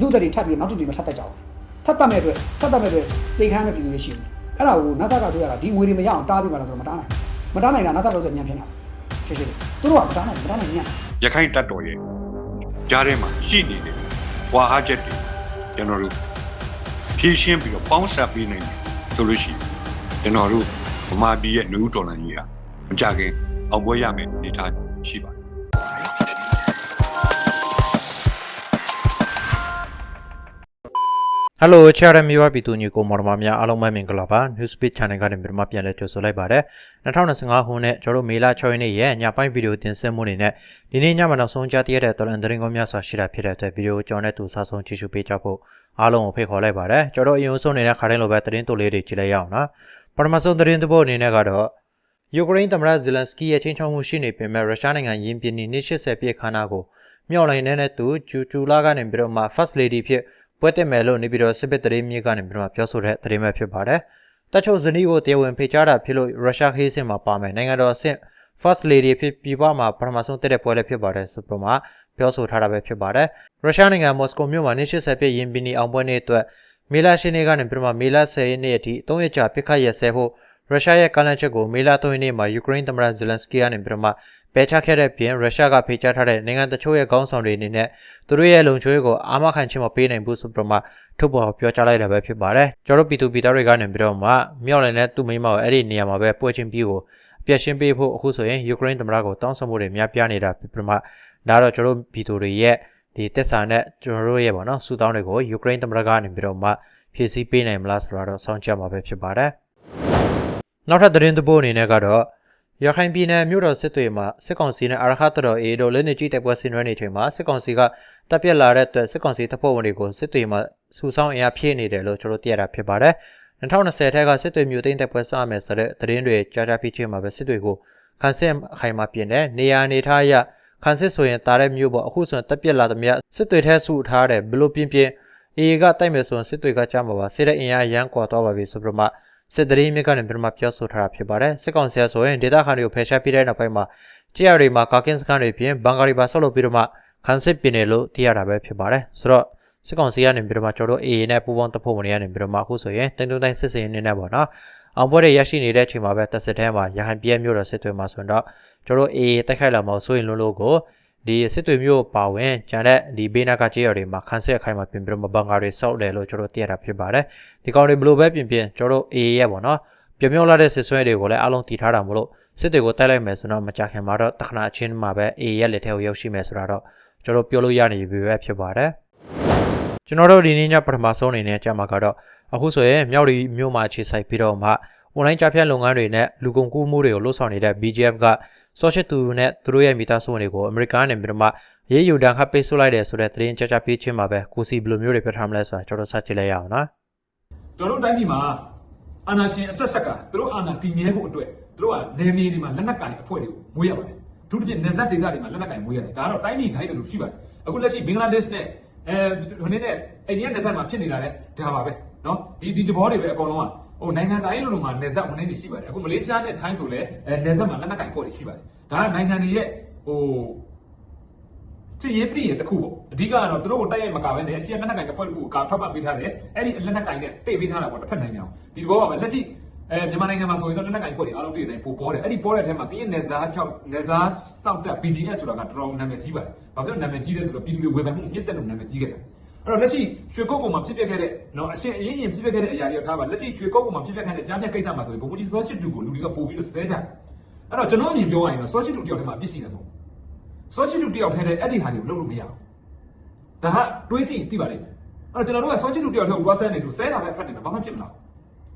လူသက်တွေထပ်ပြီးတော့နောက်တစ်တွေမထပ်တတ်ကြအောင်ထပ်တတ်မဲ့အတွက်ထပ်တတ်မဲ့အတွက်တိတ်ခမ်းမဲ့ပြည်သူတွေရှိတယ်အဲ့ဒါကိုနတ်ဆကဆိုရတာဒီငွေတွေမရအောင်တားပြီးမှလားဆိုတော့မတားနိုင်ဘူးမတားနိုင်တာနတ်ဆလို့ဆိုညံဖြစ်နေတာရှင်းရှင်းလေးသူတို့ကမတားနိုင်ဘူးမတားနိုင်ညံ့ရခိုင်တပ်တော်ရဲ့ကြားထဲမှာရှိနေတဲ့ဝါအားချက်တွေကျွန်တော်တို့ဖြည့်ရှင်းပြီးတော့ပေါင်းစပ်ပေးနိုင်တယ်ဆိုလို့ရှိရင်ကျွန်တော်တို့ဗမာပြည်ရဲ့လူဦးတော်လှန်ကြီးဟာမကြခင်အောင်ပွဲရမယ်အနေထားရှိပါ တယ်ဟယ်လိုချာရမီဝပီတူညီကိုမော်ဒမာများအားလုံးပဲမင်္ဂလာပါ Newspeak Channel ကနေမြန်မာပြန်လဲကြိုဆိုလိုက်ပါတယ်2025ခုနှစ်ကျွန်တော်တို့မေလ6ရက်နေ့ရဲ့ညပိုင်းဗီဒီယိုတင်ဆက်မှုတွေနဲ့ဒီနေ့ညမှာနောက်ဆုံးကြားသိရတဲ့တော်လန်သတင်းကောင်းများစွာရှိတာဖြစ်တဲ့အတွက်ဗီဒီယိုကြောင်းနဲ့တူစားဆုံးကြည့်ရှုပေးကြဖို့အားလုံးကိုဖိတ်ခေါ်လိုက်ပါတယ်ကျွန်တော်အရင်ဆုံးနေတဲ့ခါတိုင်းလိုပဲသတင်းတိုလေးတွေကြည့်လိုက်ရအောင်နော်ပထမဆုံးသတင်းတစ်ပုဒ်အနေနဲ့ကတော့ယူကရိန်းသမ္မတဇယ်လန်စကီရဲ့ချင်းချောင်းမှုရှိနေပေမဲ့ရုရှားနိုင်ငံယင်းပြင်းနေနှစ်80ပြည့်ခါနာကိုမြောက်လိုက်နေတဲ့သူဂျူဂျူလာကနေပြီးတော့မှ First Lady ဖြစ် ပွဲတက်မယ်လို့နေပြီးတော့စစ်ပစ်သတင်းမြေကနေပြီးတော့ပြောဆိုတဲ့သတင်းပဲဖြစ်ပါတယ်။တချို့ဇနီးကိုတရားဝင်ဖိတ်ကြားတာဖြစ်လို့ရုရှားခေးစင်မှာပါမယ်နိုင်ငံတော်အဆင့် First Lady ဖြစ်ပြည်ပမှာပထမဆုံးတက်တဲ့ပွဲလည်းဖြစ်ပါတယ်ဆိုပြီးတော့မှပြောဆိုထားတာပဲဖြစ်ပါတယ်။ရုရှားနိုင်ငံမော်စကိုမြို့မှာနေ့80ပြည့်ရင်ပင်နီအောင်ပွဲနေ့အတွက်မေလ10ရက်နေ့ကနေပြီးတော့မှမေလ10ရက်နေ့အထိ3ရက်ကြာပြစ်ခတ်ရက်စဲဖို့ရုရှားရဲ့ကမ်းလှမ်းချက်ကိုမေလ3ရက်နေ့မှာယူကရိန်းသမ္မတဇယ်လန်စကီကနေပြီးတော့မှ ပယ်ချခဲ့တဲ့ပြင်ရုရှားကဖိတ်ကြားထားတဲ့နိုင်ငံတချို့ရဲ့ခေါင်းဆောင်တွေအနေနဲ့သူတို့ရဲ့လုံခြုံရေးကိုအာမခံခြင်းမပေးနိုင်ဘူးဆိုပြီးတော့မှထုတ်ပေါ်ပြောကြားလိုက်တာပဲဖြစ်ပါတယ်။ကျွန်တော်တို့ပြည်သူပြည်သားတွေကနေပြီးတော့မှမြောက်လည်တဲ့သူ့မိန်းမကိုအဲ့ဒီနေရာမှာပဲပွဲချင်းပြီးကိုအပြည့်ရှင်းပေးဖို့အခုဆိုရင်ယူကရိန်းသမ္မတကိုတောင်းဆိုမှုတွေများပြားနေတာဖြစ်ပြီးတော့မှဒါတော့ကျွန်တော်တို့ပြည်သူတွေရဲ့ဒီတက်ဆာနဲ့ကျွန်တော်တို့ရဲ့ပေါ့နော်စူတောင်းတွေကိုယူကရိန်းသမ္မတကနေပြီးတော့မှဖြည့်ဆည်းပေးနိုင်မလားဆိုတာတော့စောင့်ကြမှာပဲဖြစ်ပါတယ်။နောက်ထပ်သတင်းတစ်ပုဒ်အနေနဲ့ကတော့ ရခိုင်ပြည်နယ်မြို့တော်စစ်တွေမှာစစ်ကောင်စီနဲ့အာရခတ်တော်အေတို့လက်နက်ကြီးတိုက်ပွဲဆင်နွှဲနေချိန်မှာစစ်ကောင်စီကတပ်ပြက်လာတဲ့အတွက်စစ်ကောင်စီတပ်ဖွဲ့ဝင်တွေကိုစစ်တွေမှာစူဆောင်းအင်အားဖြည့်နေတယ်လို့ကျွန်တော်သိရတာဖြစ်ပါတယ်။2020ထက်ကစစ်တွေမြို့သိမ်းတိုက်ပွဲစမယ်ဆိုတဲ့သတင်းတွေကြားကြားဖြစ်ချင်းမှာပဲစစ်တွေကိုခန်းစစ်အခိုင်မှာပြင်တဲ့နေရာနေထားရခန်းစစ်ဆိုရင်တားတဲ့မြို့ပေါ်အခုဆိုရင်တပ်ပြက်လာသမျှစစ်တွေထဲစုထားတယ်ဘလို့ပြင်းပြင်းအေကတိုက်မယ်ဆိုရင်စစ်တွေကကြားမှာပါစစ်တဲ့အင်အားရန်ကွာသွားပါပြီဆိုပြီးတော့မှ စစ်တရင်မြစ်ကနေပြန်မှပြောဆိုထားတာဖြစ်ပါတယ်စစ်ကောင်စီကဆိုရင်ဒေတာခန်တွေကိုဖယ်ရှားပြတဲ့နောက်ပိုင်းမှာကြရတွေမှာကာကင်းစကန်တွေပြင်ဘန်ဂါရီပါဆောက်လုပ်ပြီးတော့မှခန်းစစ်ပြင်နေလို့သိရတာပဲဖြစ်ပါတယ်ဆိုတော့စစ်ကောင်စီကနေပြီးတော့မှကျွန်တော်တို့ AA နဲ့ပူးပေါင်းတပ်ဖွဲ့ဝင်တွေကနေပြီးတော့မှအခုဆိုရင်တင်တုံတိုင်းစစ်စင်နေနေပေါ့နော်အောင်ပွဲတွေရရှိနေတဲ့အချိန်မှာပဲတပ်စစ်ထဲမှာရဟန်ပြဲမျိုးတော်စစ်တွေမှာဆိုတော့ကျွန်တော်တို့ AA တိုက်ခိုက်လာမှဆိုရင်လုံးလို့ကို ဒီစစ်တွေမျိုးပါဝင်ကျန်တဲ့ဒီဘေးနာကကြေးရတွေမှာခန်းစစ်အခိုင်မှာပြင်ပြီးတော့မဘန်ဂါတွေစောက်တယ်လို့ကျွန်တော်သိရတာဖြစ်ပါတယ်ဒီကောင်တွေဘလို့ပဲပြင်ပြင်ကျွန်တော်တို့ AA ရဲ့ပေါ့နော်ပြမြောက်လာတဲ့စစ်ဆွဲတွေကိုလည်းအလုံးတည်ထားတာမို့လို့စစ်တွေကိုတိုက်လိုက်မယ်ဆိုတော့မကြခင်မှာတော့တခဏအချင်းမှာပဲ AA ရဲ့လက်ထဲကိုရောက်ရှိမယ်ဆိုတာတော့ကျွန်တော်ပြောလို့ရနေပြီပဲဖြစ်ပါတယ်ကျွန်တော်တို့ဒီနေ့ညပထမဆုံးအနေနဲ့ကြာမှာကတော့အခုဆိုရင်မြောက်ရီမြို့မှာခြေဆိုင်ပြီးတော့မှ online ကြားဖြတ်လုပ်ငန်းတွေနဲ့လူကုန်ကူးမှုတွေကိုလှုပ်ဆောင်နေတဲ့ BGF က social တူနဲ့သူတို့ရဲ့မိသားစုဝင်တွေကိုအမေရိကန်နဲ့ပြီးတော့မှရေးယူတန်းခတ်ပိတ်ဆို့လိုက်တယ်ဆိုတဲ့သတင်းကြကြပေးချင်းမှာပဲကိုစီဘယ်လိုမျိုးတွေပြထားမလဲဆိုတာကျွန်တော်စကြည့်လိုက်ရအောင်နော် ကျွန်တော်တို့တိုင်းပြည်မှာအာဏာရှင်အဆက်ဆက်ကသူတို့အာဏာတည်မြဲဖို့အတွက်သူတို့ကနေမြေတွေမှာလက်နက်ကင်အဖွဲ့တွေကိုမွေးရပါတယ်အထူးသဖြင့်နေဆက်ဒေသတွေမှာလက်နက်ကင်မွေးရတယ်ဒါကတော့တိုင်းပြည်ထိုင်းတယ်လို့ရှိပါတယ်အခုလက်ရှိဘင်္ဂလားဒေ့ရှ်နဲ့အဲဟိုနေ့နဲ့အိန္ဒိယနေဆက်မှာဖြစ်နေတာလဲဒါပါပဲเนาะဒီဒီသဘောတွေပဲအကုန်လုံးက ဟိုနိုင်ငံတိုင်းလိုလိုမှာနေဆက်ဝင်နေနေရှိပါတယ်အခုမလေးရှားနဲ့ထိုင်းဆိုလဲအဲနေဆက်မှာလက်နက်ကင်အဖွဲ့တွေရှိပါတယ်ဒါကနိုင်ငံတွေရဲ့ဟိုစစ်ရေးပြည်ရတခုပေါ့အဓိကကတော့သူတို့ကိုတိုက်ရိုက်မကဘဲနဲ့အရှေ့လက်နက်ကင်တစ်ဖွဲ့တစ်ခုကိုကာထောက်ပံ့ပေးထားတယ်အဲ့ဒီလက်နက်ကင်နဲ့တိတ်ပေးထားတာပေါ့တစ်ဖက်နိုင်ငံအောင်ဒီဘောကပဲလက်ရှိအဲမြန်မာနိုင်ငံမှာဆိုရင်တော့လက်နက်ကင်ဖွဲ့တွေအားလုံးတည်နေပို့ပေါ်တယ်အဲ့ဒီပေါ်တဲ့အထက်မှာကရင်နယ်စားချောက်နယ်စားစောက်တက် BGS ဆိုတာကတော်တော်နာမည်ကြီးပါတယ်ဘာဖြစ်လို့နာမည်ကြီးလဲဆိုတော့ပြည်သူတွေဝယ်ပိုင်မှုမြင့်တက်လို့နာမည်ကြီးခဲ့တယ် အဲ့တော့လက်ရှိရွှေကုတ်ကုံမှာဖြစ်ပျက်ခဲ့တဲ့နော်အရှင်အရင်ရင်ဖြစ်ပျက်ခဲ့တဲ့အရာတွေထားပါလက်ရှိရွှေကုတ်ကုံမှာဖြစ်ပျက်ခဲ့တဲ့ကြားဖြတ်ကိစ္စမှာဆိုရင်ဘုံကြီးစောရှိတူကိုလူတွေကပို့ပြီးတော့ဆဲကြတယ်အဲ့တော့ကျွန်တော်အမြင်ပြောရရင်တော့စောရှိတူတယောက်တည်းမှာအပြစ်ရှိတယ်မဟုတ်စောရှိတူတယောက်တည်းနဲ့အဲ့ဒီဟာတွေကိုလုပ်လို့မရဘူးဒါကတွေးကြည့်သိပါလိမ့်မယ်အဲ့တော့ကျွန်တော်တို့ကစောချစ်သူတယောက်တည်းကိုတွားဆဲနေလို့ဆဲတာပဲဖတ်နေတာဘာမှဖြစ်မလာဘူး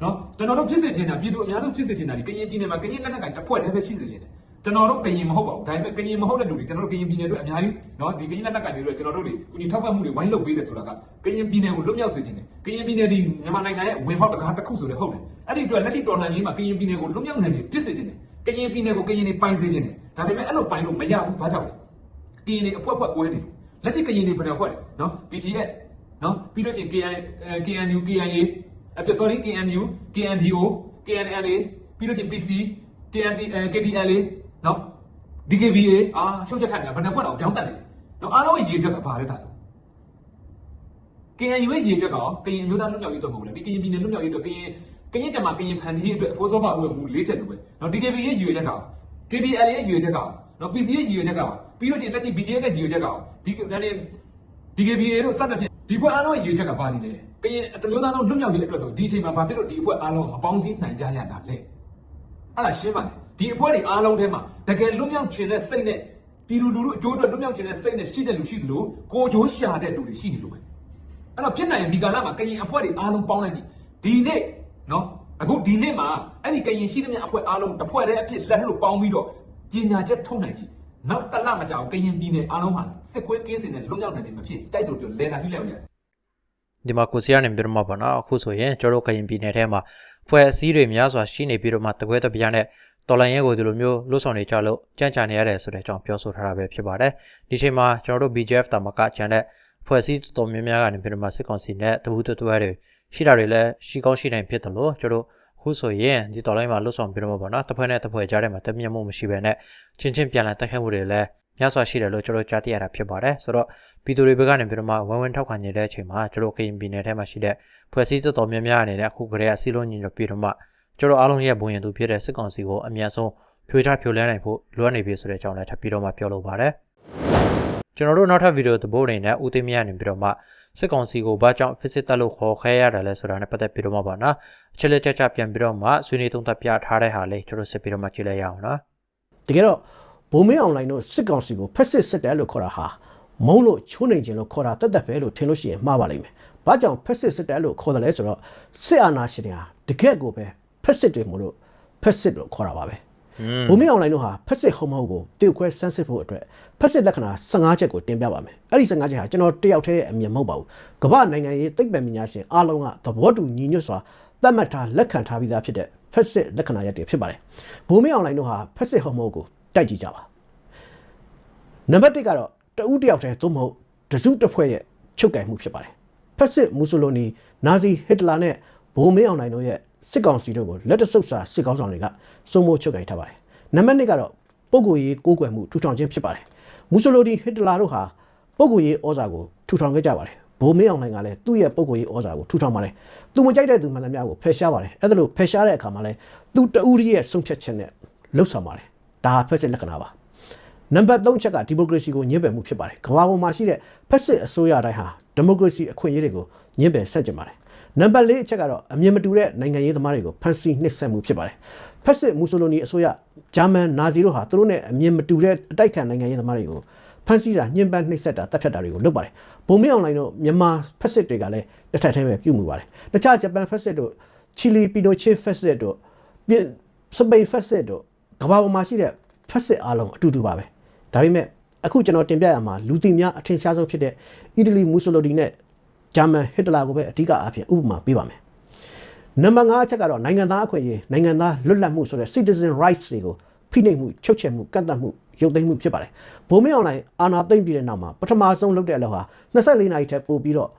နော်ကျွန်တော်တို့ဖြစ်စေချင်တာပြည်သူအများစုဖြစ်စေချင်တာဒီကရင်ပြည်နယ်မှာကရင်လက်နက်ကင်တစ်ဖွဲ့တည်းပဲရှိစေချင်တယ် ကျွန်တော်တို့ကရင်မဟုတ်ပါဘူးဒါပေမဲ့ကရင်မဟုတ်တဲ့လူတွေကျွန်တော်တို့ကရင်ပြည်နယ်တို့အများကြီးနော်ဒီကရင်လက်နက်ကင်တွေတို့ကျွန်တော်တို့တွေကုညီထောက်ပံ့မှုတွေဝိုင်းလုပ်ပေးတယ်ဆိုတာကကရင်ပြည်နယ်ကိုလွတ်မြောက်စေချင်တယ်ကရင်ပြည်နယ်ဒီမြန်မာနိုင်ငံရဲ့ဝင်ပေါက်တကားတစ်ခုဆိုလည်းဟုတ်တယ်အဲ့ဒီအတွက်လက်ရှိတော်လှန်ရေးမှာကရင်ပြည်နယ်ကိုလွတ်မြောက်နိုင်ပြီဖြစ်စေချင်တယ်ကရင်ပြည်နယ်ကိုကရင်တွေပိုင်စေချင်တယ်ဒါပေမဲ့အဲ့လိုပိုင်လို့မရဘူးဘာကြောင့်လဲကရင်တွေအဖွဲဖွဲကွဲနေတယ်လက်ရှိကရင်တွေဘယ်နှဖွဲ့လဲနော် BGF နော်ပြီးလို့ရှိရင် KN KNU KNA အပြ sorry KNU KNDO KNLA ပြီးလို့ရှိရင် PC KNT KTLA နော် DKBA အာရှုပ်ချက်ခတ်နေတာဘယ်နှဖွဲ့တော့ပြောင်းတက်နေတယ်နော်အားလုံးရေဖြတ်ကဘာလဲဒါဆိုကရင်ရွေးရည်အတွက်ကရောကရင်အမျိုးသားလွတ်မြောက်ရေးအတွက်မဟုတ်ဘူးလေဒီကရင်ပြည်နယ်လွတ်မြောက်ရေးအတွက်ကရင်ကရင်တမကရင်ဖန်တီးရေးအတွက်အဖိုးစောပါဦးရဲ့မူ၄ချက်လိုပဲနော် DKB ရဲ့ရည်ရွယ်ချက်ကရော KDL ရဲ့ရည်ရွယ်ချက်ကရောနော် PC ရဲ့ရည်ရွယ်ချက်ကရောပြီးလို့ရှိရင်လက်ရှိ BJN ရဲ့ရည်ရွယ်ချက်ကရောဒီဒါနဲ့ DKBA တို့စသဖြင့်ဒီဖွဲ့အားလုံးရဲ့ရည်ရွယ်ချက်ကဘာလဲလဲကရင်တမျိုးသားလုံးလွတ်မြောက်ရေးအတွက်ဆိုဒီအချိန်မှာဘာဖြစ်လို့ဒီအဖွဲ့အားလုံးမပေါင်းစည်းနိုင်ကြရတာလဲ အဲ့ဒါရှင်းပါတယ်ဒီအဖွဲ့တွေအားလုံးထဲမှာတကယ်လွတ်မြောက်ခြင်းနဲ့စိတ်နဲ့ပြည်လူလူတို့အကျိုးအတွက်လွတ်မြောက်ခြင်းနဲ့စိတ်နဲ့ရှိတဲ့လူရှိသလိုကိုယ်ကျိုးရှာတဲ့လူတွေရှိနေလို့ပဲအဲ့တော့ဖြစ်နိုင်ရင်ဒီကာလမှာကရင်အဖွဲ့တွေအားလုံးပေါင်းလိုက်ကြည့်ဒီနေ့နော်အခုဒီနေ့မှာအဲ့ဒီကရင်ရှိတဲ့မြအဖွဲ့အားလုံးတစ်ဖွဲ့တည်းအဖြစ်လက်လို့ပေါင်းပြီးတော့ကြီးညာချက်ထုတ်နိုင်ကြည့်နောက်တစ်လမကြောင်ကရင်ပြည်နယ်အားလုံးဟာစစ်ခွေးကင်းစင်နဲ့လွတ်မြောက်နိုင်ပြီမဖြစ်တိုက်ဆိုပြောလဲတာကြီးလိုက်ရတယ်ဒီမှာကိုစီကနေပြီးတော့မှပေါ့နော်အခုဆိုရင်ကျွန်တော်တို့ကရင်ပြည်နယ်ထဲမှာ ဖွဲ့အစည်းတွေများစွာရှိနေပြီးတော့မှတကွဲတပြားနဲ့တော်လိုင်းရဲကိုဒီလိုမျိုးလှုပ်ဆောင်နေကြလို့ကြံ့ကြာနေရတယ်ဆိုတဲ့အကြောင်းပြောဆိုထားတာပဲဖြစ်ပါတယ်ဒီချိန်မှာကျွန်တော်တို့ BJF တာမကကျန်တဲ့ဖွဲ့စည်းတော်များများကနေပြီးတော့မှစစ်ကောင်စီနဲ့တဘူးတတွဲတွေရှိတာတွေလည်းရှိကောင်းရှိနိုင်ဖြစ်တယ်လို့ကျွန်တော်တို့အခုဆိုရင်ဒီတော်လိုင်းမှာလှုပ်ဆောင်ပြီးတော့မှပေါ့နော်တစ်ဖွဲ့နဲ့တစ်ဖွဲ့ကြားထဲမှာတမျက်မှုမရှိဘဲနဲ့ချင်းချင်းပြန်လာတက်ခတ်မှုတွေလည်း များစွာရှိတယ်လို့ကျွန်တော်ကြားသိရတာဖြစ်ပါတယ်ဆိုတော့ပြည်သူတွေဘက်ကနေပြီးတော့မှဝမ်းဝမ်းထောက်ခံနေတဲ့အချိန်မှာကျွန်တော်ကရင်ပြည်နယ်ထဲမှာရှိတဲ့ဖွဲ့စည်းတော်တော်များများအနေနဲ့အခုကလေးအစည်းလုံးညီညွတ်ပြီးတော့မှကျွန်တော်အားလုံးရဲ့ဘုံရင်သူဖြစ်တဲ့စစ်ကောင်စီကိုအမြန်ဆုံးဖြိုချဖြိုလဲနိုင်ဖို့လိုအပ်နေပြီဆိုတဲ့အကြောင်းလည်းထပ်ပြီးတော့မှပြောလိုပါတယ်ကျွန်တော်တို့နောက်ထပ်ဗီဒီယိုသဘောအနေနဲ့ဦးသိမ်းမြနေပြီးတော့မှစစ်ကောင်စီကိုဘာကြောင့် visit တက်လို့ခေါ်ခဲရတယ်လဲဆိုတာနဲ့ပတ်သက်ပြီးတော့မှပါနော်အချက်လက်ချက်ချပြန်ပြီးတော့မှဆွေးနွေးသုံးသပ်ပြထားတဲ့ဟာလေးကျွန်တော်စစ်ပြီးတော့မှကြည့်လိုက်ရအောင်နော်တကယ်တော့ ဘုံမင်းအွန်လိုင်းတို့စစ်ကောင်စီကိုဖက်စစ်စစ်တယ်လို့ခေါ်တာဟာမုံလို့ချိုးနေခြင်းလို့ခေါ်တာတက်တက်ပဲလို့ထင်လို့ရှိရင်မှားပါလိမ့်မယ်။ဘာကြောင့်ဖက်စစ်စစ်တယ်လို့ခေါ်တယ်လဲဆိုတော့စစ်အာဏာရှင်တွေဟာတကယ့်ကိုပဲဖက်စစ်တွေမို့လို့ဖက်စစ်လို့ခေါ်တာပါပဲ။ဘုံမင်းအွန်လိုင်းတို့ဟာဖက်စစ်ဟုတ်မဟုတ်ကိုတိကျခွဲစမ်းစစ်ဖို့အတွက်ဖက်စစ်လက္ခဏာ15ချက်ကိုတင်ပြပါမယ်။အဲ့ဒီ15ချက်ဟာကျွန်တော်တယောက်တည်းရဲ့အမြင်မဟုတ်ပါဘူး။ကမ္ဘာနိုင်ငံရေးသိပ္ပံပညာရှင်အားလုံးကသဘောတူညီညွတ်စွာသတ်မှတ်ထားလက်ခံထားပြီးသားဖြစ်တဲ့ဖက်စစ်လက္ခဏာရပ်တွေဖြစ်ပါတယ်။ဘုံမင်းအွန်လိုင်းတို့ဟာဖက်စစ်ဟုတ်မဟုတ်ကို တိုက်ကြည့်ကြပါနံပါတ်1ကတော့တဦးတစ်ယောက်တည်းသို့မဟုတ်တစုတစ်ဖွဲ့ရဲ့ချုပ်ကင်မှုဖြစ်ပါတယ်ဖက်စစ်မူဆိုလိုနီနာဇီဟစ်တလာနဲ့ဘိုးမင်းအောင်နိုင်တို့ရဲ့စစ်ကောင်စီတို့ကိုလက်တဆုပ်စာစစ်ကောင်းဆောင်တွေကစုံမိုးချုပ်ကင်ထားပါတယ်နံပါတ်2ကတော့ပုဂ္ဂိုလ်ရေးကိုးကွယ်မှုထူထောင်ခြင်းဖြစ်ပါတယ်မူဆိုလိုနီဟစ်တလာတို့ဟာပုဂ္ဂိုလ်ရေးဩဇာကိုထူထောင်ခဲ့ကြပါတယ်ဘိုးမင်းအောင်နိုင်ကလည်းသူ့ရဲ့ပုဂ္ဂိုလ်ရေးဩဇာကိုထူထောင်ပါတယ်သူမကြိုက်တဲ့သူမှန်သမျှကိုဖယ်ရှားပါတယ်အဲ့ဒါလို့ဖယ်ရှားတဲ့အခါမှာလည်းသူတဦးရဲ့ဆုံးဖြတ်ချက်နဲ့လှုပ်ဆောင်ပါတယ် ဒါဟာဖက်စစ်လက္ခဏာပါနံပါတ်3ချက်ကဒီမိုကရေစီကိုညှဉ်းပယ်မှုဖြစ်ပါတယ်ကမ္ဘာပေါ်မှာရှိတဲ့ဖက်စစ်အစိုးရတိုင်းဟာဒီမိုကရေစီအခွင့်အရေးတွေကိုညှဉ်းပယ်ဆက်ကျင်ပါတယ်နံပါတ်4အချက်ကတော့အမြင်မတူတဲ့နိုင်ငံရေးသမားတွေကိုဖန်ဆီးနှိပ်စက်မှုဖြစ်ပါတယ်ဖက်စစ်မူဆိုလိုနီအစိုးရဂျာမန်နာဇီတို့ဟာသူတို့နဲ့အမြင်မတူတဲ့အတိုက်ခံနိုင်ငံရေးသမားတွေကိုဖန်ဆီးတာညှဉ်းပန်းနှိပ်စက်တာတပ်ဖြတ်တာတွေကိုလုပ်ပါတယ်ဘုံမင်းအွန်လိုင်းတို့မြန်မာဖက်စစ်တွေကလည်းတစ်ထပ်တည်းပဲပြုမှုပါတယ်တခြားဂျပန်ဖက်စစ်တို့ချီလီပီနိုချေဖက်စစ်တို့ပြင်စပိန်ဖက်စစ်တို့ ကမ္ဘာပေါ်မှာရှိတဲ့ဖက်စစ်အားလုံးအတူတူပါပဲဒါပေမဲ့အခုကျွန်တော်တင်ပြရမှာလူသိများအထင်ရှားဆုံးဖြစ်တဲ့အီတလီမူဆိုလိုဒီနဲ့ဂျာမန်ဟစ်တလာကိုပဲအဓိကအဖြစ်ဥပမာပေးပါမယ်။နံပါတ်5အချက်ကတော့နိုင်ငံသားအခွင့်အရေးနိုင်ငံသားလွတ်လပ်မှုဆိုတဲ့ citizen rights တွေကိုဖိနှိပ်မှုချုပ်ချယ်မှုကန့်သတ်မှုရုပ်သိမ်းမှုဖြစ်ပါတယ်။ဘုံမင်းအွန်လိုင်းအာဏာသိမ်းပြီးတဲ့နောက်မှာပထမဆုံးလုပ်တဲ့အလုပ်ဟာ24နာရီထက်ပိုပြီးတော့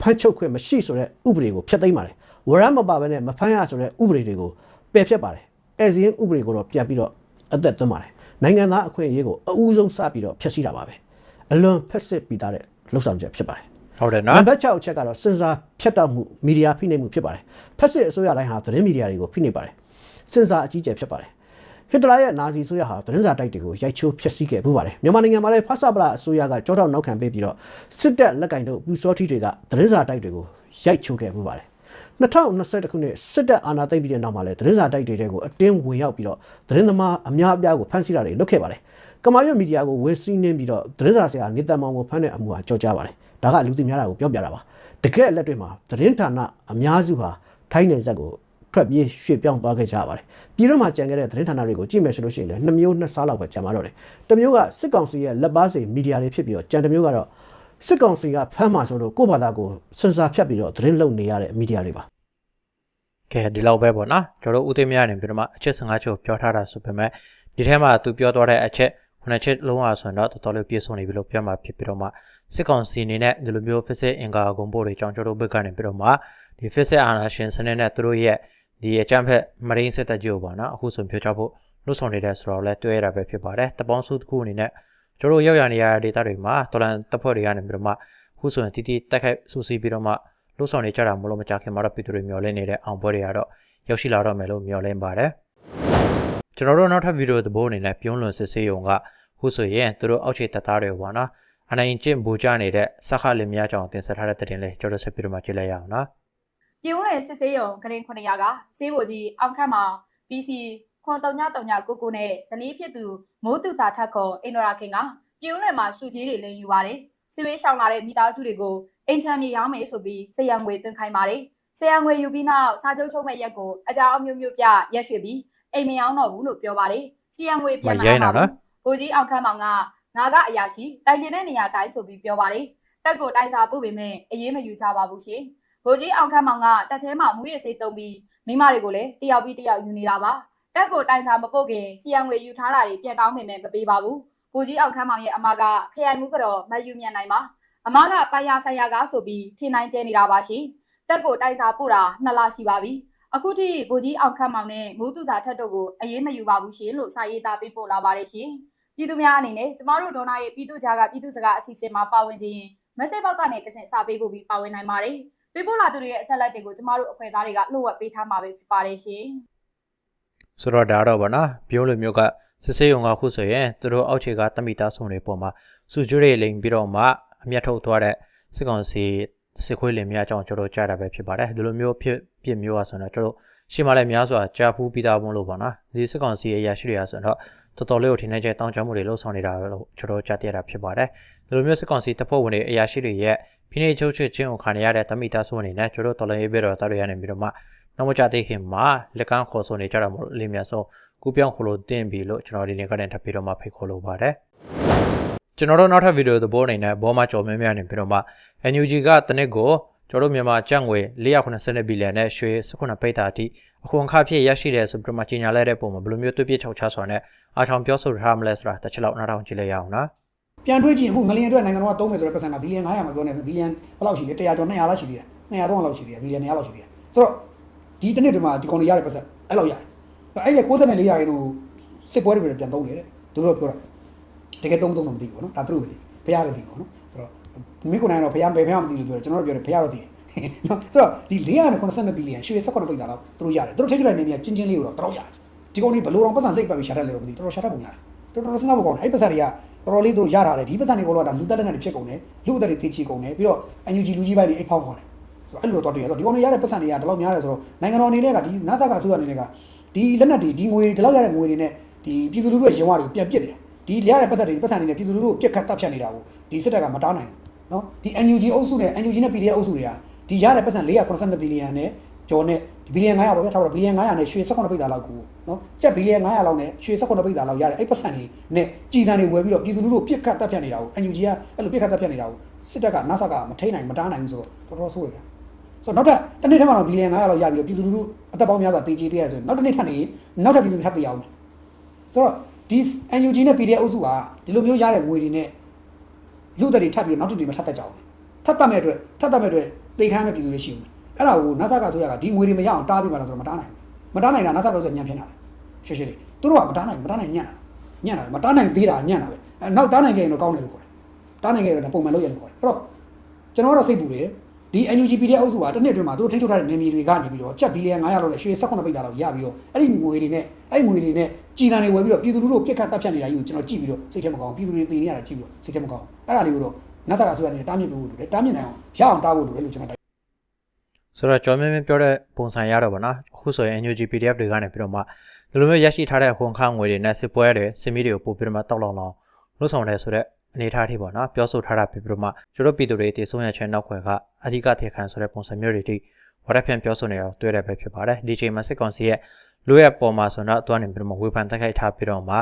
ဖမ်းချုပ်ခွင့်မရှိဆိုတဲ့ဥပဒေကိုဖျက်သိမ်းပါတယ်။ဝရမ်းမပါဘဲနဲ့မဖမ်းရဆိုတဲ့ဥပဒေတွေကိုပယ်ဖျက်ပါတယ်။ အဲဇင်းဥပဒေကိုတော့ပြန်ပြီးတော့အသက်သွင်းပါတယ်။နိုင်ငံသားအခွင့်အရေးကိုအဦးဆုံးစပြီးတော့ဖျက်ဆီးတာပါပဲ။အလွန်ဖက်စစ်ပြီးသားတဲ့လှုပ်ဆောင်ချက်ဖြစ်ပါတယ်။ဟုတ်တယ်နံနော်ပါတ်6အချက်ကတော့စင်ဆာဖြတ်တောက်မှုမီဒီယာဖိနှိပ်မှုဖြစ်ပါတယ်ဖက်စစ်အစိုးရတိုင်းဟာသတင်းမီဒီယာတွေကိုဖိနှိပ်ပါတယ်စင်ဆာအကြီးအကျယ်ဖြစ်ပါတယ်ဟစ်တလာရဲ့နာဇီအစိုးရဟာသတင်းစာတိုက်တွေကိုရိုက်ချိုးဖျက်ဆီးခဲ့ပူပါတယ်မြန်မာနိုင်ငံမှာလည်းဖဆပလာအစိုးရကကြောထောက်နောက်ခံပေးပြီးတော့စစ်တပ်လက်ကင်တို့ပူစောထီတွေကသတင်းစာတိုက်တွေကိုရိုက်ချိုးခဲ့ပူပါတယ် 2021ခုနှစ်စစ်တပ်အာဏာသိမ်းပြီးတဲ့နောက်မှာလည်းသတင်းစာတိုက်တွေတဲကိုအတင်းဝင်ရောက်ပြီးတော့သတင်းသမားအများအပြားကိုဖမ်းဆီးတာတွေလုပ်ခဲ့ပါတယ်ကမာရွတ်မီဒီယာကိုဝယ်စီးနှင်းပြီးတော့သတင်းစာဆရာနေတမောင်ကိုဖမ်းတဲ့အမှုဟာကြောက်ကြပါတယ်ဒါကလူသိများတာကိုပြောပြတာပါတကယ်အလက်တွေမှာသတင်းဌာနအများစုဟာထိုင်းနယ်စပ်ကိုထွက်ပြေးရွှေ့ပြောင်းသွားခဲ့ကြရပါတယ်ပြည်တွင်းမှာကြံခဲ့တဲ့သတင်းဌာနတွေကိုကြည့်မယ်ဆိုလို့ရှိရင်လည်းနှစ်မျိုးနှစ်စားလောက်ပဲကြံပါတော့တယ်တစ်မျိုးကစစ်ကောင်စီရဲ့လက်ပါစီမီဒီယာတွေဖြစ်ပြီးတော့ကြံတစ်မျိုးကတော့စစ်ကောင်စီကဖမ်းမှာဆိုလို့ကိုယ့်ဘာသာကိုစင်စာဖြတ်ပြီးတော့သတင်းလုပ်နေရတဲ့မီဒီယာတွေပါ ကဲဒီလောက်ပဲပေါ့နော်ကျွန်တော်တို့ဦးသိမ်းမရနေပြီးတော့မှအချက်15ချက်ကိုပြောထားတာဆိုပေမဲ့ဒီထဲမှာသူပြောသွားတဲ့အချက်ခုနှစ်ချက်လုံးဝဆိုရင်တော့တော်တော်လေးပြည့်စုံနေပြီလို့ပြောမှာဖြစ်ပြီးတော့မှစစ်ကောင်စီအနေနဲ့ဒီလိုမျိုး physics အင်္ဂါဂုံပို့တွေကြောင့်ကျွန်တော်တို့ဘက်ကနေပြီးတော့မှဒီ physics အာနာရှင်စနစ်နဲ့သူတို့ရဲ့ဒီအကြမ်းဖက်မရင်းစစ်တပ်ကြီးကိုပေါ့နော်အခုဆိုပြောချဖို့လှုပ်ဆောင်နေတဲ့ဆိုတော့လဲတွေ့ရတာပဲဖြစ်ပါတယ်တပေါင်းစုတစ်ခုအနေနဲ့ကျွန်တော်တို့ရောက်ရနေရတဲ့ data တွေမှာတော်လန်တပ်ဖွဲ့တွေကနေပြီးတော့မှဟခုဆိုရင်တီတီတက်ခိုက်ဆူစီပြီးတော့မှ လှုပ်ဆောင်နေကြတာမလို့မကြခင်မှာတော့ပြည်သူတွေမျှော်လင့်နေတဲ့အောင်ပွဲတွေကတော့ရောက်ရှိလာတော့မယ်လို့မျှော်လင့်ပါတယ်ကျွန်တော်တို့နောက်ထပ်ဗီဒီယိုသဘောအနေနဲ့ပြုံးလွန်စစ်ဆေးရုံကခုဆိုရင်သူတို့အောက်ခြေတပ်သားတွေပေါ့နော်အနိုင်ကျင့်ဘူကြနေတဲ့စခလင်များကြောင့်တင်ဆက်ထားတဲ့တဲ့တင်လေးကျွန်တော်ဆက်ပြီးတော့မှကြည့်လိုက်ရအောင်နော်ပြည်ဦးနယ်စစ်ဆေးရုံဂရင်900ကစေးဘိုကြီးအောင်ခန့်မောင် BC ခွန်တုံညတုံညကိုကိုနဲ့ဇနီးဖြစ်သူမိုးသူစာထက်ခေါ်အင်ဒရာခင်ကပြည်ဦးနယ်မှာစုကြီးတွေလင်းယူပါတယ်။စစ်ဝေးရှောင်လာတဲ့မိသားစုတွေကို အိမ်ချမ်းမြေရောင်းမယ်ဆိုပြီးဆေးရံငွေသွင်းခိုင်းပါတယ်။ဆေးရံငွေယူပြီးနောက်စာချုပ်ချုပ်မဲ့ရက်ကိုအကြောင်းအမျိုးမျိုးပြရက်ရွှေပြီးအိမ်မရောင်းတော့ဘူးလို့ပြောပါတယ်။ဆေးရံငွေပြန်မလာပါဘူး။ဘိုးကြီးအောင်ခန့်မောင်ကငါကအရာရှိတိုင်ကျင်တဲ့နေရာတိုင်းဆိုပြီးပြောပါတယ်။တက်ကိုတိုင်စာပို့ပေမဲ့အရေးမယူကြပါဘူးရှင်။ဗိုလ်ကြီးအောင်ခန့်မောင်ကတက်ထဲမှာမူရစေးတုံးပြီးမိမတွေကိုလည်းတယောက်ပြီးတယောက်ယူနေတာပါတက်ကိုတိုင်စာမပုတ်ခင်စီယံငွေယူထားတာတွေပြန်တောင်းနေမယ်မပေးပါဘူးဗိုလ်ကြီးအောင်ခန့်မောင်ရဲ့အမကခရိုင်မှုကတော့မယူမြန်နိုင်ပါ အမကပိုင်ယာဆိုင်ယာကားဆိုပြီးထင်နိုင်ကျဲနေတာပါရှင်တက်ကိုတိုင်စာပို့တာနှစ်လရှိပါပြီအခုထိဗိုလ်ကြီးအောင်ခန့်မောင်နဲ့မိုးသူစာထက်တို့ကိုအရေးမယူပါဘူးရှင်လို့စာရေးသားပေးပို့လာပါတယ်ရှင်ပြည်သူများအနေနဲ့ကျမတို့ဒေါနာရဲ့ပြည်သူကြားကပြည်သူစကားအစီအစဉ်မှာပါဝင်ခြင်း message box ကနေတဆင့်စာပေးဖို့ပြီးပါဝင်နိုင်ပါတယ်ပေးပို့လာသူတွေရဲ့အချက်အလက်တွေကိုကျမတို့အဖွဲ့သားတွေကလှုပ်ဝက်ပေးထားမှာပဲဖြစ်ပါတယ်ရှင်ဆိုတော့ဒါတော့ဗောနော်ပြုံးလိုမျိုးကစစ်ဆေးရုံကခုဆိုရင်သူတို့အောက်ခြေကတမိသားစုတွေပေါ်မှာစူကျွတွေလိန်ပြီးတော့မှ အမျက်ထုတ်သွားတဲ့စစ်ကောင်စီစစ်ခွေးလင်များအကြောင်းကျွန်တော်ကြားတာပဲဖြစ်ပါတယ်ဒီလိုမျိုးဖြစ်ဖြစ်မျိုးอ่ะဆိုတော့ကျွန်တော်ရှင်းမလဲများစွာကြားဖူးပြီးသားဘုံလို့ဗောနော်ဒီစစ်ကောင်စီရဲ့အရာရှိတွေอ่ะဆိုတော့တော်တော်လေးကိုထင်နေကြတောင်းကြမှုတွေလှုပ်ဆောင်နေတာလို့ကျွန်တော်ကြားသိရတာဖြစ်ပါတယ်ဒီလိုမျိုးစစ်ကောင်စီတပ်ဖွဲ့ဝင်တွေအရာရှိတွေရဲ့ဖိနှိပ်ချုပ်ချစ်ခြင်းကိုခံရတဲ့တမိသားစုအနေနဲ့ကျွန်တော်တော်လည်းပြီးတော့တားတွေရနေပြီးတော့မှ နောက်မကြသေးခင်မှာလက်ကမ်းခေါ်ဆိုနေကြတာမို့လင်းမြတ်ဆုံးကူပြောင်းခေါ်လို့တင်ပြီလို့ကျွန်တော်ဒီနေ့ကတည်းကထပ်ပြီးတော့မှဖိတ်ခေါ်လိုပါတယ် ကျွန်တော်တို့နောက်ထပ်ဗီဒီယိုသဘောအနေနဲ့ဘောမကြော်မြဲမြဲနေပြီးတော့မှ NUG ကတနစ်ကိုကျွန်တော်တို့မြန်မာကျပ်ငွေ480ဘီလီယံနဲ့ရွှေ19ပိတ်တာအထိအခွန်အခဖြစ်ရရှိတယ်ဆိုပြီးတော့မှကြီးညာလိုက်တဲ့ပုံမှာဘယ်လိုမျိုးတွေ့ပြချောက်ချဆိုတဲ့အားချောင်ပြောဆိုထားမလဲဆိုတာတစ်ချက်လောက်နောက်ထောင်ကြည့်လိုက်ရအောင်နော်ပြန်တွေးကြည့်အခုငလျင်အတွက်နိုင်ငံတော်ကသုံးမယ်ဆိုတဲ့ပတ်စံကဘီလီယံ900မှာပြောနေဘီလီယံဘယ်လောက်ရှိလဲ100ကျော်200လောက်ရှိသေးတယ်200တော့လောက်ရှိသေးတယ်ဘီလီယံ200လောက်ရှိသေးတယ်ဆိုတော့ဒီတစ်နှစ်တည်းမှာဒီကောင်တွေရတဲ့ပတ်စံအဲ့လောက်ရတယ်အဲ့ဒီ94ရာခိုင်နှုန်းစစ်ပွဲတွေပြန်သုံးနေတယ်သူတို့ပြောတာ တကယ်သုံးသုံးတော့မသိဘူးနော်ဒါသူတို့မသိဘုရားပဲသိမှာနော်ဆိုတော့မိကိုနိုင်တော့ဘုရားဘယ်ဘုရားမသိလို့ပြောတယ်ကျွန်တော်တို့ပြောတယ်ဘုရားတော့သိတယ်နော်ဆိုတော့ဒီ482ဘီလီယံရွှေ18ပိတ်တာတော့သူတို့ရတယ်သူတို့ထိတ်လိုက်နေမြချင်းချင်းလေးကိုတော့တော်ရတယ်ဒီကောင်တွေဘလို့တော့ပတ်စံလိပ်ပတ်ပြီးရှာတတ်လေတော့မသိတော်တော်ရှာတတ်ပုံရတယ်တော်တော်စဉ်းစားဖို့ကောင်းတယ်အဲ့ပတ်စံတွေကတော်တော်လေးသူရတာတယ်ဒီပတ်စံတွေကတော့ဒါလူတက်လက်နဲ့ဖြစ်ကုန်တယ်လူအသက်တွေသိချီကုန်တယ်ပြီးတော့ NUG လူကြီးပိုင်းတွေအိတ်ဖောက်ခေါ်တယ်ဆိုတော့အဲ့လိုတော့တွေ့ရဆိုတော့ဒီကောင်တွေရတဲ့ပတ်စံတွေကဒီလောက်များတယ်ဆိုတော့နိုင်ငံတော်အနေနဲ့ကဒီ NASA ကဆိုရအနေနဲ့ကဒီလက်နက်တွေဒီငွေတွေဒီလောက်ရတဲ့ငွေတွေနဲ့ဒီပြည်သူလူထုရဲ့ရင်ဝါတွေကိုပြန်ပစ်တယ် ဒီရတဲ့ပတ်စံတွေပတ်စံတွေနဲ့ပြည်သူလူထုကိုပြက်ခတ်တပ်ဖြတ်နေတာကိုဒီစစ်တပ်ကမတားနိုင်ဘူးနော်ဒီ NUG အုပ်စုနဲ့ NUG နဲ့ PDF အုပ်စုတွေကဒီရတဲ့ပတ်စံ482ဘီလီယံနဲ့ကျော်နဲ့ဘီလီယံ900ပေါ့ဗျာထားပါတော့ဘီလီယံ900နဲ့ရွှေ18ပိတ်တာလောက်ကိုနော်ကျက်ဘီလီယံ900လောက်နဲ့ရွှေ18ပိတ်တာလောက်ရတယ်အဲ့ပတ်စံတွေနဲ့ကြည်စံတွေဝယ်ပြီးတော့ပြည်သူလူထုကိုပြက်ခတ်တပ်ဖြတ်နေတာကို NUG ကအဲ့လိုပြက်ခတ်တပ်ဖြတ်နေတာကိုစစ်တပ်က NASA ကမထိန်နိုင်မတားနိုင်ဘူးဆိုတော့တော်တော်ဆိုးရဗျာဆိုတော့နောက်ထပ်တစ်နေ့ထပ်မှတော့ဘီလီယံ900လောက်ရပြီးတော့ပြည်သူလူထုအသက်ပေါင်းများစွာတည်ကြည်ပေးရဆိုရင်နောက်တစ်နေ့ထပ်နေရင်နောက်ထပ်ပြည်သူတွေထပ်တည်အောင်မယ်ဆိုတော့ ဒီ NUG နဲ့ PDF အုပ်စုကဒီလိုမျိုးရတဲ့ငွေတွေနဲ့လူသက်တွေထပ်ပြီးတော့နောက်တစ်နေ့မှထပ်တက်ကြအောင်ထပ်တက်မဲ့အတွက်ထပ်တက်မဲ့အတွက်သိခမ်းမဲ့ပြည်သူတွေရှိဦးမယ်အဲ့ဒါကို NASA ကဆိုရကဒီငွေတွေမရအောင်တားပြီးမှလားဆိုတော့မတားနိုင်ဘူးမတားနိုင်တာ NASA ကဆိုညံ့ဖြစ်နေတာရှင်းရှင်းလေးသူတို့ကမတားနိုင်ဘူးမတားနိုင်ညံ့တာညံ့တာမတားနိုင်သေးတာညံ့တာပဲအဲနောက်တားနိုင်ခဲ့ရင်တော့ကောင်းတယ်လို့ခေါ်တယ်တားနိုင်ခဲ့ရင်တော့ပုံမှန်လုပ်ရလို့ခေါ်တယ်အဲ့တော့ကျွန်တော်ကတော့စိတ်ပူတယ်ဒီ NUG PDF အုပ်စုကတစ်နှစ်အတွင်းမှာသူတို့ထိန်းချုပ်ထားတဲ့နေမြေတွေကနေပြီးတော့ကျပ်ဘီလီယံ900လောက်နဲ့ရွှေ18ပိတ်တာလောက်ရပြီးတော့အဲ့ဒီငွေတွေနဲ့အဲ့ဒီငွေတွေနဲ့ ကြည်စံတွေဝယ်ပြီးတော့ပြည်သူလူထုကိုပြစ်ခတ်တပ်ဖြတ်နေတာကြီးကိုကျွန်တော်ကြည့်ပြီးတော့စိတ်ထဲမကောင်းဘူးပြည်သူတွေတည်နေရတာကြည့်ပြီးတော့စိတ်ထဲမကောင်းဘူးအဲ့ဒါလေးကိုတော့နတ်ဆာကဆိုရနေတားမြစ်ပေးဖို့လိုတယ်တားမြစ်နိုင်အောင်ရအောင်တားဖို့လိုတယ်လို့ကျွန်တော်တိုက်ဆိုတော့ကျော်မင်းမင်းပြောတဲ့ပုံစံရတော့ဗောနော်အခုဆိုရင် NUG PDF တွေကနေပြီးတော့မှဒီလိုမျိုးရရှိထားတဲ့ခွန်ခငွေတွေနဲ့စစ်ပွဲတွေစစ်မီးတွေကိုပို့ပြီးတော့မှတောက်လောင်လောင်လှုပ်ဆောင်တယ်ဆိုတော့အနေထားထိပေါ့နော်ပြောဆိုထားတာဖြစ်ပြီးတော့မှကျွန်တော်ပြည်သူတွေတည်ဆုံးရချင်နောက်ခွဲကအဓိကထေခံဆိုတဲ့ပုံစံမျိုးတွေတိဝရဖြန်ပြောဆိုနေတော့တွေ့ရပဲဖြစ်ပါတယ်ဒီချိန်မှာစစ်ကောင်စီရဲ့ လူရဲ့ပေါ်မှာဆိုတော့တွားနေပြီးတော့မှဝေဖန်တိုက်ခိုက်ထားပြီးတော့မှ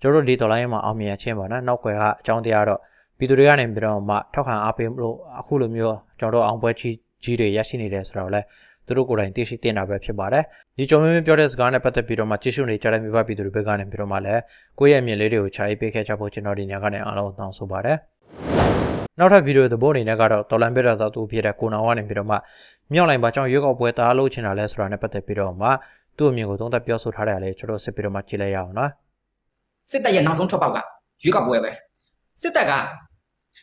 ကျွန်တော်တို့ဒီဒေါ်လာရင်းမှာအောင်မြင်ရချင်းပေါ့နော်နောက်ခွဲကအကြောင်းတရားတော့ပြည်သူတွေကနေပြီးတော့မှထောက်ခံအားပေးလို့အခုလိုမျိုးကျွန်တော်တို့အောင်ပွဲကြီးကြီးတွေရရှိနေတယ်ဆိုတော့လဲသူတို့ကိုယ်တိုင်သိရှိတင်တာပဲဖြစ်ပါတယ်ဒီကြော်မင်းမင်းပြောတဲ့စကားနဲ့ပတ်သက်ပြီးတော့မှကြည့်ရှုနေကြတဲ့မိဘပြည်သူတွေဘက်ကနေပြီးတော့မှလည်းကိုယ့်ရဲ့အမြင်လေးတွေကိုခြာရေးပေးခဲ့ကြဖို့ကျွန်တော်ဒီညကနေအားလုံးတောင်းဆိုပါတယ်နောက်ထပ်ဗီဒီယိုသဘောအနေနဲ့ကတော့တော်လန်ပစ်တာသူဖြစ်တဲ့ကိုနောင်ကနေပြီးတော့မှမြောက်လိုက်ပါကြောင့်ရွေးကောက်ပွဲတားလို့ချင်တာလဲဆိုတာနဲ့ပတ်သက်ပြီးတော့မှ သူ့အမြင်ကိုသုံးသပ်ပြောဆိုထားတယ်လေကျွန်တော်စစ်ပြီးတော့မှကြည့်လိုက်ရအောင်နော်စစ်တပ်ရဲ့နောက်ဆုံးထွက်ပေါက်ကရွေးကောက်ပွဲပဲစစ်တပ်က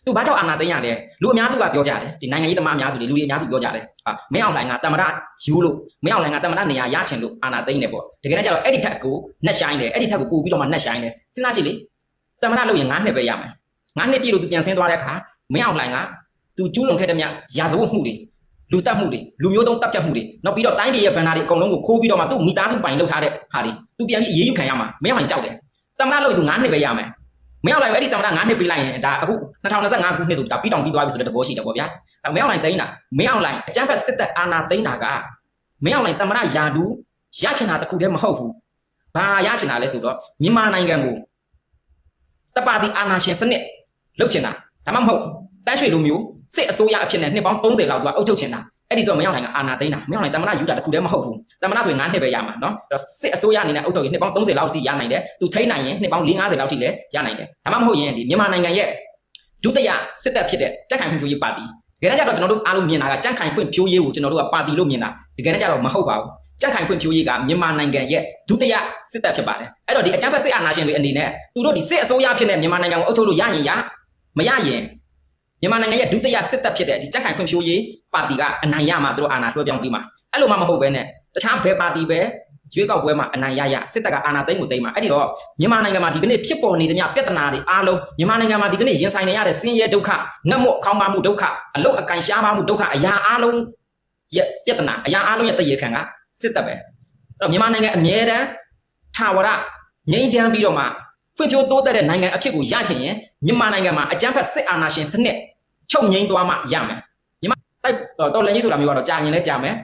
သူဘာကြောင့်အာဏာသိမ်းရလဲလူအများစုကပြောကြတယ်ဒီနိုင်ငံရေးသမားအများစုတွေလူတွေအများစုပြောကြတယ်ဟာမင်းအောင်လှိုင်ကတမရယူလို့မင်းအောင်လှိုင်ကတမရနေရာရချင်လို့အာဏာသိမ်းတယ်ပေါ့တကယ်တမ်းကျတော့အဲ့ဒီထက်ကိုနှက်ဆိုင်တယ်အဲ့ဒီထက်ကိုပို့ပြီးတော့မှနှက်ဆိုင်တယ်စဉ်းစားကြည့်လေတမရလို့ရင်9နှစ်ပဲရမယ်9နှစ်ပြည့်လို့သူပြန်ဆင်းသွားတဲ့အခါမင်းအောင်လှိုင်ကသူကျူးလွန်ခဲ့တဲ့မြရာဇဝတ်မှုတွေ လူတက်မှုတွေလူမျိုးတုံးတပ်ဖြတ်မှုတွေနောက်ပြီးတော့တိုင်းပြည်ရဲ့ဗန်နာတွေအကုန်လုံးကိုခိုးပြီးတော့မှသူ့မိသားစုပိုင်လုပ်ထားတဲ့ဟာတွေသူပြန်ပြီးအေးအေးယူခံရမှာမင်းအောင်လှိုင်ကြောက်တယ်တမရလို့သူ9နှစ်ပဲရမယ်မင်းအောင်လိုက်အဲ့ဒီတမန်9နှစ်ပေးလိုက်ရင်ဒါအခု2025ခုနှစ်ဆိုဒါပြီးတောင်ပြီးသွားပြီဆိုတဲ့သဘောရှိတယ်ပေါ့ဗျာအဲမင်းအောင်လိုက်သိန်းတာမင်းအောင်လိုက်အကြမ်းဖက်စစ်တပ်အာဏာသိမ်းတာကမင်းအောင်လိုက်တမန်ရာဒူးရချင်တာတခုတည်းမဟုတ်ဘူးဘာရချင်တာလဲဆိုတော့မြန်မာနိုင်ငံကိုတပါတီအာဏာရှင်စနစ်လုပ်ချင်တာဒါမှမဟုတ်တန်းရွှေလိုမျိုး စစ်အစိုးရအဖြစ်နဲ့နှစ်ပေါင်း30လောက်သူကအုပ်ချုပ်ချင်တာအဲ့ဒီတော့မင်းအောင်လိုက်ကအာဏာသိမ်းတာမင်းအောင်လိုက်တမန်ယူတာတခုတည်းမဟုတ်ဘူးတမန်ဆိုရင်9နှစ်ပဲရမှာနော်စစ်အစိုးရအနေနဲ့အုပ်ချုပ်ရင်နှစ်ပေါင်း30လောက်ထိရနိုင်တယ်သူထိန်းနိုင်ရင်နှစ်ပေါင်း50လောက်ထိလည်းရနိုင်တယ်ဒါမှမဟုတ်ရင်ဒီမြန်မာနိုင်ငံရဲ့ဒုတိယစစ်တပ်ဖြစ်တဲ့ကြက်ခိုင်ဖွံ့ဖြိုးရေးပါတီတကယ်တမ်းကျတော့ကျွန်တော်တို့အားလုံးမြင်တာကကြက်ခိုင်ဖွံ့ဖြိုးရေးကိုကျွန်တော်တို့ကပါတီလို့မြင်တာတကယ်တမ်းကျတော့မဟုတ်ပါဘူးကြက်ခိုင်ဖွံ့ဖြိုးရေးကမြန်မာနိုင်ငံရဲ့ဒုတိယစစ်တပ်ဖြစ်ပါတယ်အဲ့တော့ဒီအကြမ်းဖက်စစ်အာဏာရှင်တွေအနေနဲ့သူတို့ဒီစစ်အစိုးရဖြစ်တဲ့မြန်မာနိုင်ငံကိုအုပ်ချုပ်လို့ရရင်ရမရရင် မြန်မာနိုင်ငံရဲ့ဒုတိယစစ်တပ်ဖြစ်တဲ့ဒီကြက်ခိုင်ဖွံ့ဖြိုးရေးပါတီကအနိုင်ရမှာသူတို့အာဏာလွှဲပြောင်းပြီးမှာအဲ့လိုမှမဟုတ်ဘဲနဲ့တခြားဘယ်ပါတီပဲရွေးကောက်ပွဲမှာအနိုင်ရရစစ်တပ်ကအာဏာသိမ်းကိုသိမ်းမှာအဲ့ဒီတော့မြန်မာနိုင်ငံမှာဒီကနေ့ဖြစ်ပေါ်နေတဲ့ညပြဿနာတွေအားလုံးမြန်မာနိုင်ငံမှာဒီကနေ့ရင်ဆိုင်နေရတဲ့ဆင်းရဲဒုက္ခငတ်မွတ်ခေါင်းပါမှုဒုက္ခအလုတ်အကန်ရှားပါမှုဒုက္ခအရာအားလုံးရဲ့ပြဿနာအရာအားလုံးရဲ့တရေခံကစစ်တပ်ပဲအဲ့တော့မြန်မာနိုင်ငံအမြဲတမ်းထာဝရငြိမ်းချမ်းပြီးတော့မှ ဖွံ့ဖြိုးတိုးတက်တဲ့နိုင်ငံအဖြစ်ကိုရချင်ရင်မြန်မာနိုင်ငံမှာအကြမ်းဖက်စစ်အာဏာရှင်စနစ်ချုပ်ငြိမ်းသွားမှရမယ်မြန်မာတိုက်တော်လည်းကြီးဆိုတာမျိုးကတော့ကြာရင်လည်းကြာမယ်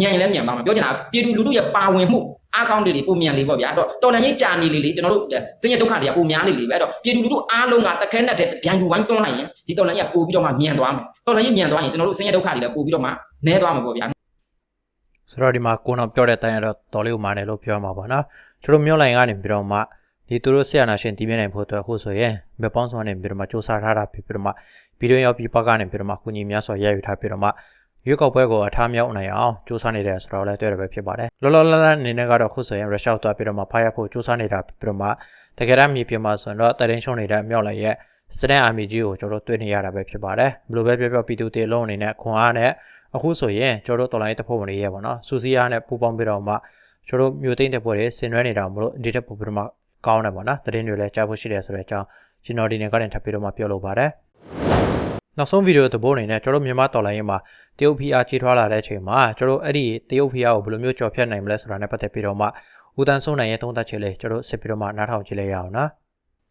ညံရင်လည်းညံပါမှာပြောချင်တာပြည်သူလူထုရဲ့ပါဝင်မှုအားကောင်းတွေတွေပုံမြန်လေးပေါ့ဗျာအဲ့တော့တော်လည်းကြီးကြာနေလေလေကျွန်တော်တို့စင်းရဲဒုက္ခတွေကပုံများနေလေပဲအဲ့တော့ပြည်သူလူထုအားလုံးကတခဲနဲ့တဲ့ဗျံယူဝိုင်းတွန်းလိုက်ရင်ဒီတော်လည်းကြီးကပို့ပြီးတော့မှမြန်သွားမယ်တော်လည်းကြီးမြန်သွားရင်ကျွန်တော်တို့စင်းရဲဒုက္ခတွေလည်းပို့ပြီးတော့မှနည်းသွားမှာပေါ့ဗျာဆိုတော့ဒီမှာကိုတော်ပြောတဲ့အတိုင်းကတော့တော်လေးကိုမာနေလို့ပြောမှာပါနော်ကျွန်တော်မျိုးလိုင်ကနေပြီးတော့မှ ဒီသူတို့ဆရာနာရှင်တီးမြနိုင်ဖို့အတွက်အခုဆိုရင်မပေါင်းဆောင်နေပြီးတော့မှစူးစမ်းထားတာဖြစ်ပြီးတော့မှဗီဒီယိုရောက်ပြီးပကနေပြီးတော့မှကုညီများစွာရိုက်ယူထားပြီးတော့မှရွေးကောက်ပွဲကိုအထားမြောက်နိုင်အောင်စူးစမ်းနေတယ်ဆိုတော့လည်းတွေ့ရပဲဖြစ်ပါတယ်လောလောလတ်လတ်အနေနဲ့ကတော့အခုဆိုရင် rush out သွားပြီးတော့မှဖားရဖို့စူးစမ်းနေတာဖြစ်ပြီးတော့မှတကယ်တမ်းမြေပြင်မှာဆိုရင်တော့တရင်ရှုံးနေတဲ့မြောက်လိုက်ရဲ့စတန်အာမီကြီးကိုကျွန်တော်တွေ့နေရတာပဲဖြစ်ပါတယ်ဘယ်လိုပဲပြောပြောပြည်သူတေလုံးအနေနဲ့ခွန်အားနဲ့အခုဆိုရင်ကျွန်တော်တို့တော်လိုင်းတစ်ဖို့ဝင်ရေးပေါ့နော်စူစီယာနဲ့ပူပေါင်းပြီးတော့မှကျွန်တော်တို့မျိုးသိမ့်တဲ့ပွဲတွေဆင်နွှဲနေတာမလို့ဒီတက်ပို့ပြီးတော့မှ ကောင်းတယ်ပေါ့နော်တရင်တွေလည်းကြားဖို့ရှိတယ်ဆိုတဲ့အကြောင်းကျွန်တော်ဒီနေ့ကနေထပ်ပြီးတော့မှပြောလိုပါတယ်နောက်ဆုံးဗီဒီယိုသဘောအနေနဲ့ကျွန်တော်တို့မြန်မာတော်လိုင်းရေးမှာတရုတ်ဖီအားကြီးထွားလာတဲ့အချိန်မှာကျွန်တော်အဲ့ဒီတရုတ်ဖီအားကိုဘယ်လိုမျိုးကြော်ဖြတ်နိုင်မလဲဆိုတာနဲ့ပတ်သက်ပြီးတော့မှဦးတန်းဆုံးနိုင်ရဲ့သုံးသပ်ချက်လေးကျွန်တော်စစ်ပြီးတော့မှနားထောင်ကြည့်လိုက်ရအောင်နော်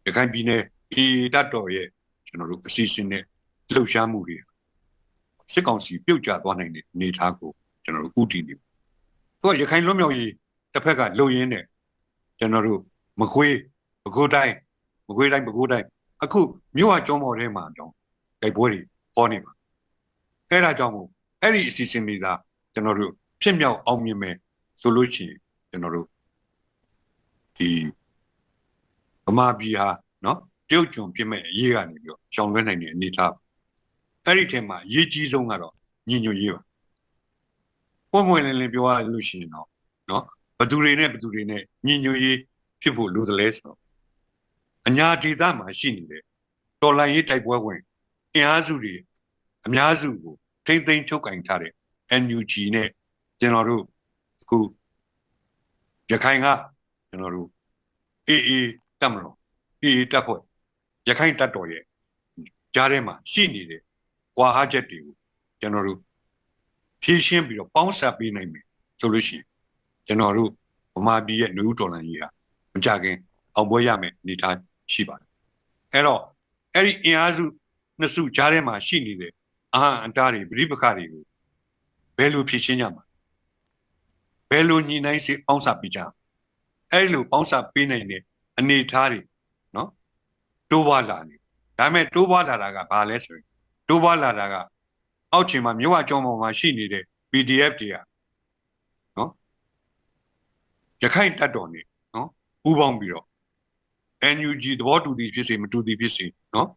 ရခိုင်ပြည်နယ်အေတတ်တော်ရဲ့ကျွန်တော်တို့အစီအစဉ်နဲ့လှုပ်ရှားမှုတွေစစ်ကောင်စီပြုတ်ကျသွားနိုင်တဲ့အနေအထားကိုကျွန်တော်တို့ဥတည်နေတယ်။သူကရခိုင်လွတ်မြောက်ရေးတစ်ဖက်ကလုံရင်းနဲ့ကျွန်တော်တို့ မခွေးမကွိုးတိုင်းမကွေးတိုင်းမကွိုးတိုင်းအခုမြို့ဟာကျောင်းပေါ်ထဲမှာတောင်တိုက်ပွဲတွေပေါ်နေပါအဲ့ဒါကြောင့်မို့အဲ့ဒီအစီအစဉ်တွေကကျွန်တော်တို့ဖြစ်မြောက်အောင်မြင်မယ်ဆိုလို့ရှိရင်ကျွန်တော်တို့ဒီဗမာပြည်ဟာနော်တရုတ်ကျွန်းပြစ်မဲ့အရေးကနေပြီးတော့ရှောင်လွှဲနိုင်တဲ့အနေအထားအဲ့ဒီထဲမှာအရေးကြီးဆုံးကတော့ညီညွတ်ရေးပါပုံမှန်လင်းလင်းပြောရလို့ရှိရင်တော့နော်ဘသူတွေနဲ့ဘသူတွေနဲ့ညီညွတ်ရေး ဖြစ်ဖို့လိုတယ်လဲဆိုတော့အညာဒေသမှာရှိနေတဲ့တော်လိုင်းရေးတိုက်ပွဲဝင်အင်အားစုတွေအများစုကိုထိမ့်သိမ်းချုပ်ကင်ထားတဲ့ NUG နဲ့ကျွန်တော်တို့အခုရခိုင်ကကျွန်တော်တို့ AA တက်မလို့ AA တက်ဖို့ရခိုင်တက်တော်ရဲ့ကြားထဲမှာရှိနေတဲ့ကွာဟချက်တွေကိုကျွန်တော်တို့ဖြည့်ရှင်းပြီးတော့ပေါင်းစပ်ပေးနိုင်မယ်ဆိုလို့ရှိရင်ကျွန်တော်တို့ဗမာပြည်ရဲ့လူဦးတော်လှန်ရေးဟာ မကြခင်အောင်ပွဲရမယ်အနေအထားရှိပါတယ်အဲ့တော့အဲ့ဒီအင်အားစုနှစ်စုကြားထဲမှာရှိနေတဲ့အာဟံအတားတွေပြိပခါတွေကိုဘယ်လိုဖြည့်ရှင်းကြမှာဘယ်လိုညီနိုင်စေပေါင်းစပ်ပြီးကြအဲ့လိုပေါင်းစပ်ပေးနိုင်တဲ့အနေအထားတွေနော်တိုးပွားလာနေဒါပေမဲ့တိုးပွားလာတာကဘာလဲဆိုရင်တိုးပွားလာတာကအောက်ခြေမှာမြို့ဝကျောင်းပေါ်မှာရှိနေတဲ့ PDF တွေကနော်ရခိုင်တပ်တော်နေနော် ပူးပေါင်းပြီးတော့ NUG သဘောတူသည်ဖြစ်စေမတူသည်ဖြစ်စေနော်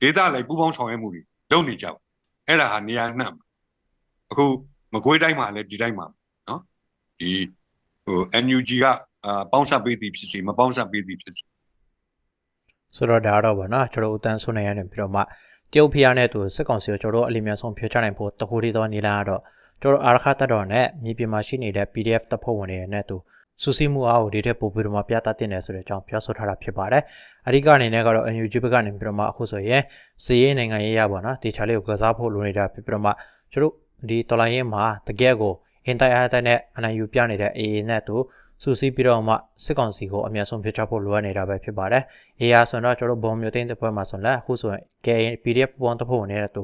ဒေသလိုက်ပူးပေါင်းဆောင်ရွက်မှုတွေလုပ်နေကြပါအဲ့ဒါဟာနေရာနှံ့အခုမကွေးတိုင်းမှာလည်းဒီတိုင်းမှာနော်ဒီဟို NUG ကအာပေါင်းစပ်ပေးသည်ဖြစ်စေမပေါင်းစပ်ပေးသည်ဖြစ်စေဆိုတော့ဒါတော့ဗောနော်ကျွန်တော်ဦးတန်းဆုံးနိုင်ရတယ်ပြီးတော့မှတရုတ်ဖျားနဲ့သူစစ်ကောင်စီကိုကျွန်တော်တို့အလီမြန်ဆုံးဖျော်ချနိုင်ဖို့တခုတည်းသောနေလာကတော့ကျွန်တော်အာရခတပ်တော်နဲ့မြေပြင်မှာရှိနေတဲ့ PDF တပ်ဖွဲ့ဝင်တွေနဲ့သူ စူးစီးမှုအားကိုဒီထက်ပိုပြီးတော့မှပြသတင်တယ်ဆိုတဲ့အကြောင်းပြောဆိုထားတာဖြစ်ပါတယ်။အဓိကအနေနဲ့ကတော့ NUG ဘက်ကနေပြီးတော့မှအခုဆိုရင်စီးရေးနိုင်ငံရေးရပါတော့တေချာလေးကိုကစားဖို့လိုနေတာဖြစ်ပြီးတော့မှကျွန်တော်ဒီတော်လိုင်းရေးမှာတကယ်ကိုအင်တိုင်အားတဲ့နဲ့အနိုင်ယူပြနေတဲ့ AA နဲ့သူစူးစီးပြီးတော့မှစစ်ကောင်စီကိုအများဆုံးဖျက်ချဖို့လိုအပ်နေတာပဲဖြစ်ပါတယ်။ AA ဆိုတော့ကျွန်တော်ဘုံမျိုးသိန်းတစ်ပွဲမှာဆိုလည်းအခုဆိုရင် KA PDF ပုံတစ်ဖို့နေတဲ့သူ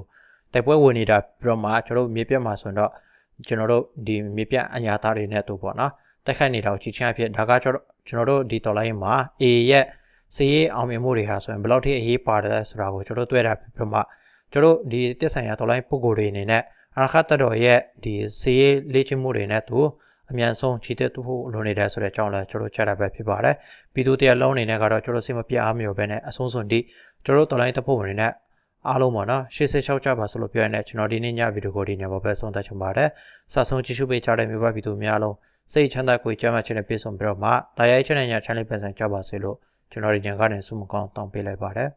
တိုက်ပွဲဝင်နေတာပြီးတော့မှကျွန်တော်မြေပြတ်မှာဆိုတော့ကျွန်တော်တို့ဒီမြေပြတ်အညာသားတွေနဲ့သူပေါ့နော် တက်ခတ်နေတာကိုချီချင်းအဖြစ်ဒါကကျွန်တော်ကျွန်တော်တို့ဒီတော်လိုင်းမှာ AA ရဲ့စီးရေးအောင်မြင်မှုတွေဟာဆိုရင်ဘယ်လောက်ထိအရေးပါတယ်ဆိုတာကိုကျွန်တော်တို့တွေ့တာပြီးတော့မှကျွန်တော်တို့ဒီတက်ဆိုင်ရာတော်လိုင်းပုံကိုယ်တွေအနေနဲ့အရခတ်တော်ရဲ့ဒီစီးရေးလေ့ကျင့်မှုတွေနဲ့သူအမြန်ဆုံးချီတက်ဖို့လိုနေတယ်ဆိုတဲ့အကြောင်းလည်းကျွန်တော်ချက်တာပဲဖြစ်ပါတယ်ပြည်သူတရားလုံးအနေနဲ့ကတော့ကျွန်တော်စိတ်မပြတ်အားမလျော်ပဲနဲ့အဆုံးစွန်ဒီကျွန်တော်တို့တော်လိုင်းတပ်ဖို့ဝင်နေတဲ့အားလုံးပါနော်ရှေ့ဆက်လျှောက်ကြပါဆိုလို့ပြောရတဲ့ကျွန်တော်ဒီနေ့ညဗီဒီယိုကိုဒီညမှာပဲဆုံးသက်ချင်ပါတယ်စဆုံးကြည့်ရှုပေးကြတဲ့မြို့ပပြည်သူများလုံး စိတ်ချမ်းသာကိုကြမ်းမှချင်တဲ့ပြေဆုံးပြီးတော့မှတာယာချင်တဲ့ညချမ်းလေးပန်ဆိုင်ကြပါစေလို့ကျွန်တော်ဒီညကနေဆုမကောင်းတောင်းပေးလိုက်ပါတယ်